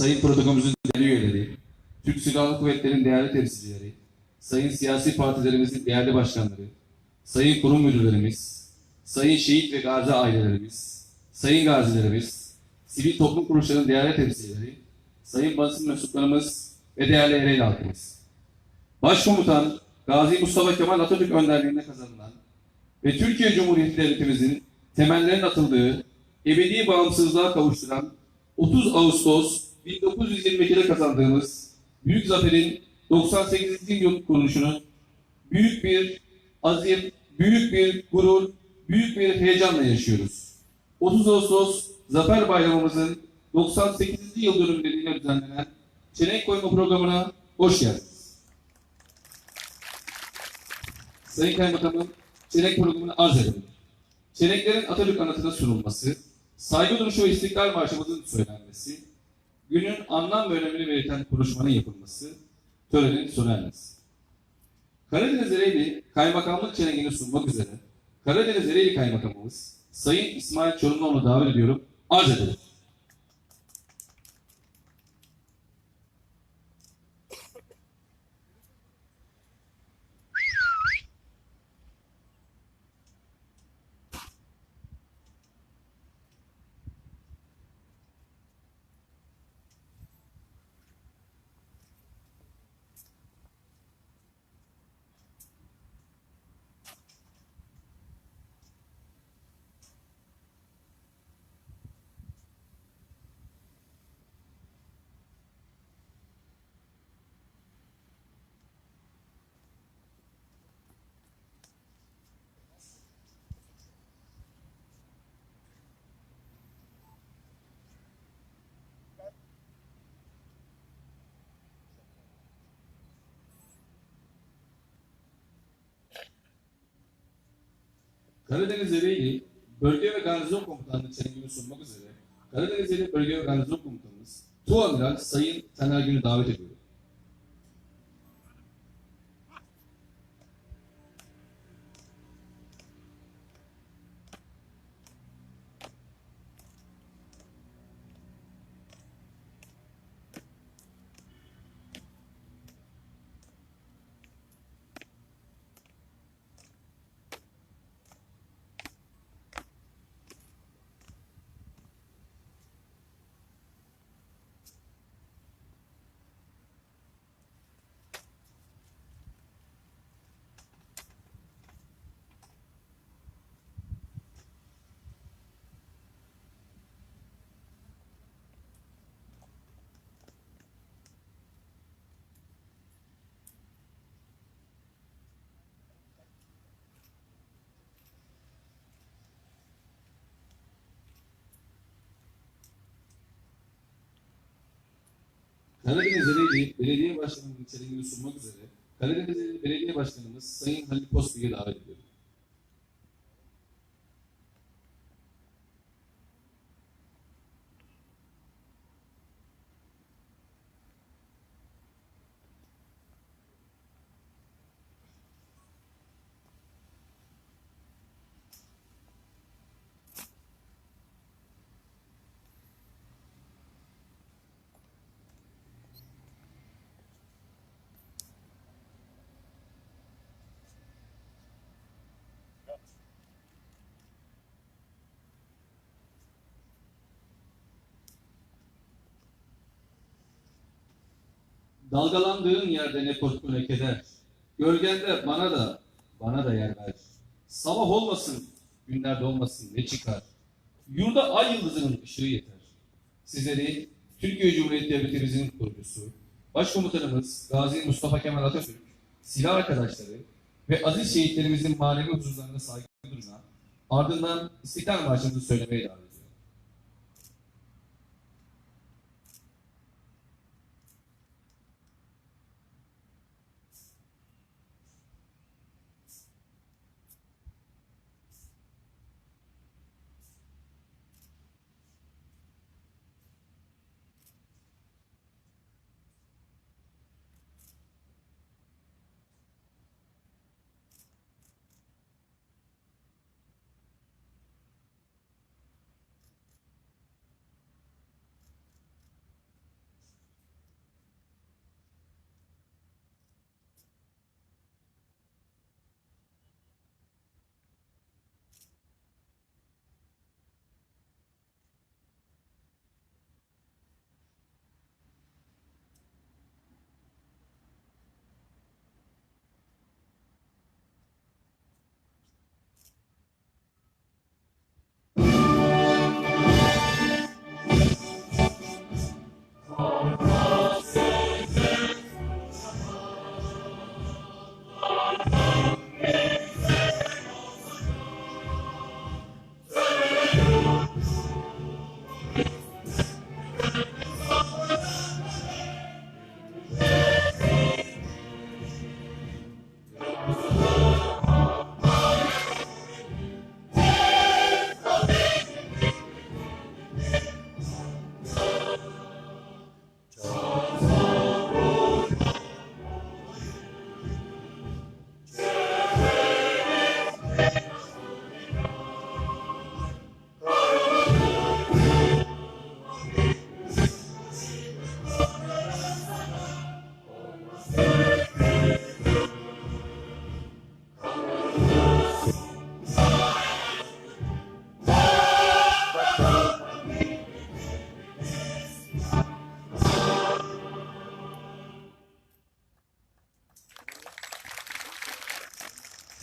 Sayın Protokolümüzün değerli üyeleri, Türk Silahlı Kuvvetleri'nin değerli temsilcileri, sayın siyasi partilerimizin değerli başkanları, sayın kurum müdürlerimiz, sayın şehit ve gazi ailelerimiz, sayın gazilerimiz, sivil toplum kuruluşlarının değerli temsilcileri, sayın basın mensuplarımız ve değerli Ereğli halkımız. Başkomutan Gazi Mustafa Kemal Atatürk önderliğinde kazanılan ve Türkiye Cumhuriyeti Devletimizin temellerinin atıldığı, ebedi bağımsızlığa kavuşturan 30 Ağustos 1922'de kazandığımız büyük zaferin 98. yıl kuruluşunu büyük bir azim, büyük bir gurur, büyük bir heyecanla yaşıyoruz. 30 Ağustos Zafer Bayramımızın 98. yıl dönümleriyle düzenlenen Çelenk Koyma programına hoş geldiniz. Sayın Kaymakamım, Çelenk programını arz edelim. Çelenklerin Atatürk anıtına sunulması, saygı duruşu ve istiklal marşımızın söylenmesi, günün anlam ve önemini belirten konuşmanın yapılması, törenin sona. Karadeniz Ereğli Kaymakamlık çelengini sunmak üzere Karadeniz Ereğli Kaymakamımız Sayın İsmail Çorumluoğlu'nu davet ediyorum. Arz edelim. Karadeniz Ereğli Bölge ve Garnizon Komutanlığı çelengini sunmak üzere Karadeniz Ereğli Bölge ve Garnizon Komutanımız Tuamiral Sayın Taner Gün'ü davet ediyorum. Karadeniz Ereğli Belediye Başkanı'nın çelengini sunmak üzere Karadeniz Ereğli Belediye Başkanımız Sayın Halil Postbey'i davet ediyorum. Dalgalandığın yerde ne korku ne keder. Gölgende bana da, bana da yer ver. Sabah olmasın, günlerde olmasın ne çıkar. Yurda ay yıldızının ışığı yeter. Sizleri Türkiye Cumhuriyeti Devletimizin kurucusu, Başkomutanımız Gazi Mustafa Kemal Atatürk, silah arkadaşları ve aziz şehitlerimizin manevi huzurlarına saygı duruna, ardından İstiklal Marşımızı söylemeye davet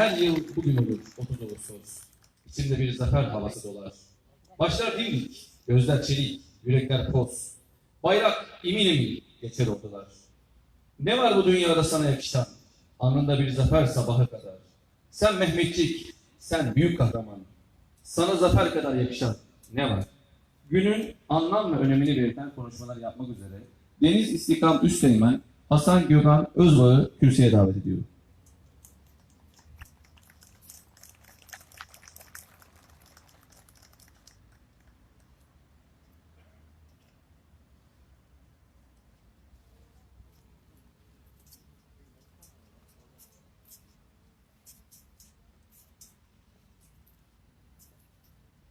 Her yıl bugün olur 30 Ağustos. İçimde bir zafer havası dolar. Başlar dimdik, gözler çelik, yürekler poz. Bayrak emin emin geçer ordular. Ne var bu dünyada sana yakışan? Anında bir zafer sabahı kadar. Sen Mehmetçik, sen büyük kahraman. Sana zafer kadar yakışan ne var? Günün anlam ve önemini belirten konuşmalar yapmak üzere Deniz İstikam Üsteğmen Hasan Gökhan Özbağ'ı kürsüye davet ediyor.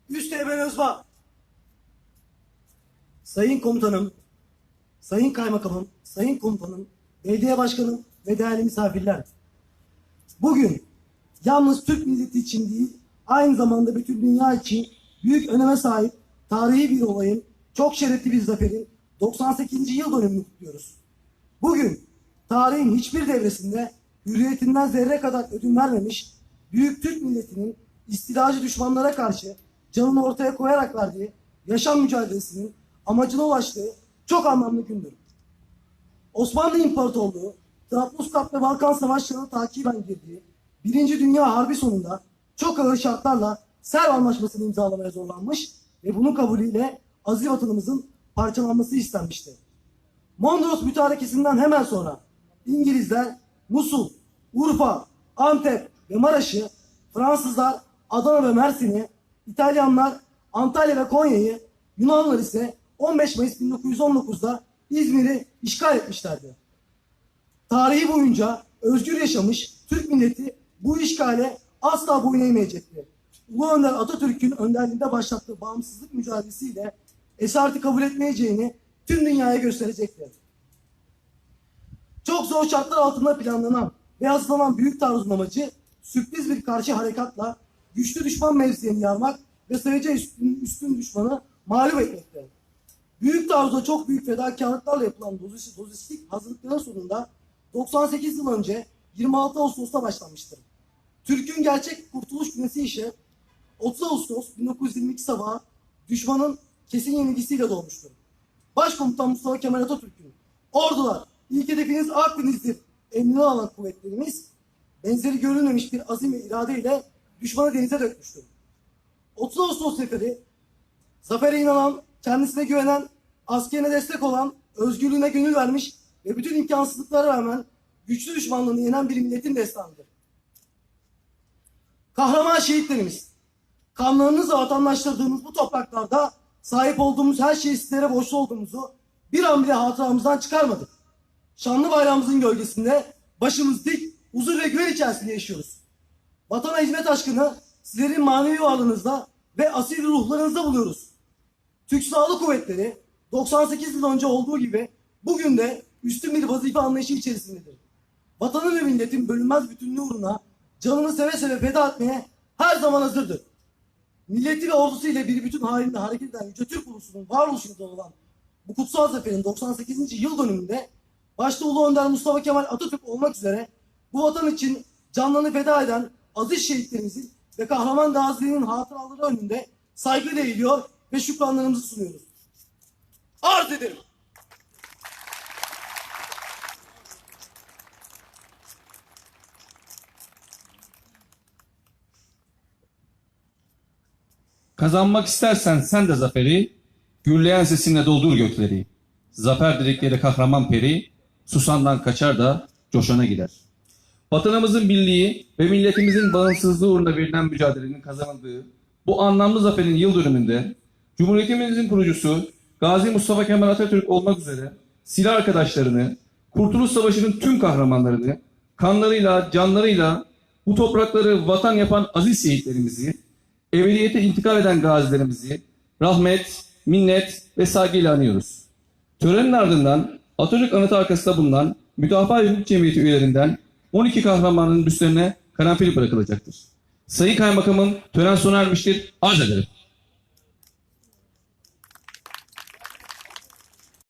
Üsteğmen Özbağ. Sayın komutanım, sayın kaymakamım, sayın komutanım, belediye başkanım ve değerli misafirler. Bugün yalnız Türk milleti için değil, aynı zamanda bütün dünya için büyük öneme sahip tarihi bir olayın, çok şerefli bir zaferin 98. yıl dönümünü kutluyoruz. Bugün tarihin hiçbir devresinde hürriyetinden zerre kadar ödün vermemiş büyük Türk milletinin istilacı düşmanlara karşı canını ortaya koyarak verdiği yaşam mücadelesinin amacına ulaştığı çok anlamlı gündür. Osmanlı İmparatorluğu Trablusgarp ve Balkan Savaşları'na takiben girdiği Birinci Dünya Harbi sonunda çok ağır şartlarla Serv Anlaşması'nı imzalamaya zorlanmış ve bunun kabulüyle aziz vatanımızın parçalanması istenmişti. Mondros mütarekesinden hemen sonra İngilizler Musul, Urfa, Antep ve Maraş'ı, Fransızlar Adana ve Mersin'i, İtalyanlar Antalya ve Konya'yı, Yunanlar ise 15 Mayıs 1919'da İzmir'i işgal etmişlerdi. Tarihi boyunca özgür yaşamış Türk milleti bu işgale asla boyun eğmeyecekti. Ulu Önder Atatürk'ün önderliğinde başlattığı bağımsızlık mücadelesiyle esareti kabul etmeyeceğini tüm dünyaya gösterecekti. Çok zor şartlar altında planlanan ve hazırlanan büyük taarruzun amacı sürpriz bir karşı harekatla güçlü düşman mevzilerini yarmak ve sayıca üstün, üstün düşmanı mağlup etmekte. Büyük taarruzda çok büyük fedakarlıklarla yapılan lojistik- hazırlıkların sonunda 98 yıl önce 26 Ağustos'ta başlanmıştır. Türk'ün gerçek kurtuluş günesi ise 30 Ağustos 1922 sabahı düşmanın kesin yenilgisiyle doğmuştur. Başkomutan Mustafa Kemal Atatürk'ün ordular ilk hedefiniz Akdeniz'dir emrini alan kuvvetlerimiz benzeri görülmemiş bir azim ve iradeyle düşmanı denize dökmüştür. 30 Ağustos seferi zafere inanan, kendisine güvenen, askerine destek olan, özgürlüğüne gönül vermiş ve bütün imkansızlıklara rağmen güçlü düşmanlığını yenen bir milletin destanıdır. Kahraman şehitlerimiz, kanlarınızla vatandaşladığımız bu topraklarda sahip olduğumuz her şeyi sizlere borçlu olduğumuzu bir an bile hatıramızdan çıkarmadık. Şanlı bayrağımızın gölgesinde başımız dik, huzur ve güven içerisinde yaşıyoruz. Vatana hizmet aşkını sizlerin manevi varlığınızda ve asil ruhlarınızda buluyoruz. Türk Silahlı Kuvvetleri 98 yıl önce olduğu gibi bugün de üstün bir vazife anlayışı içerisindedir. Vatanın ve milletin bölünmez bütünlüğü uğruna canını seve seve feda etmeye her zaman hazırdır. Milleti ve ordusu ile bir bütün halinde hareket eden Yüce Türk ulusunun varoluşunda olan bu kutsal zaferin 98. yıl dönümünde başta Ulu Önder Mustafa Kemal Atatürk olmak üzere bu vatan için canlarını feda eden aziz şehitlerimizin ve kahraman gazilerinin hatıraları önünde saygıyla eğiliyor ve şükranlarımızı sunuyoruz. Arz ederim. Kazanmak istersen sen de zaferi, gürleyen sesinle doldur gökleri. Zafer dilekleri kahraman peri, susandan kaçar da coşana gider.'' Vatanımızın birliği ve milletimizin bağımsızlığı uğruna verilen mücadelenin kazanıldığı bu anlamlı zaferin yıl dönümünde Cumhuriyetimizin kurucusu Gazi Mustafa Kemal Atatürk olmak üzere silah arkadaşlarını, Kurtuluş Savaşı'nın tüm kahramanlarını kanlarıyla, canlarıyla bu toprakları vatan yapan aziz şehitlerimizi, ebediyete intikal eden gazilerimizi rahmet, minnet ve saygıyla anıyoruz. Törenin ardından Atatürk anıtı arkasında bulunan Müdafaa Hukuk Cemiyeti üyelerinden 12 kahramanın büstlerine karanfil bırakılacaktır. Sayın Kaymakamım tören sona ermiştir. Arz ederim.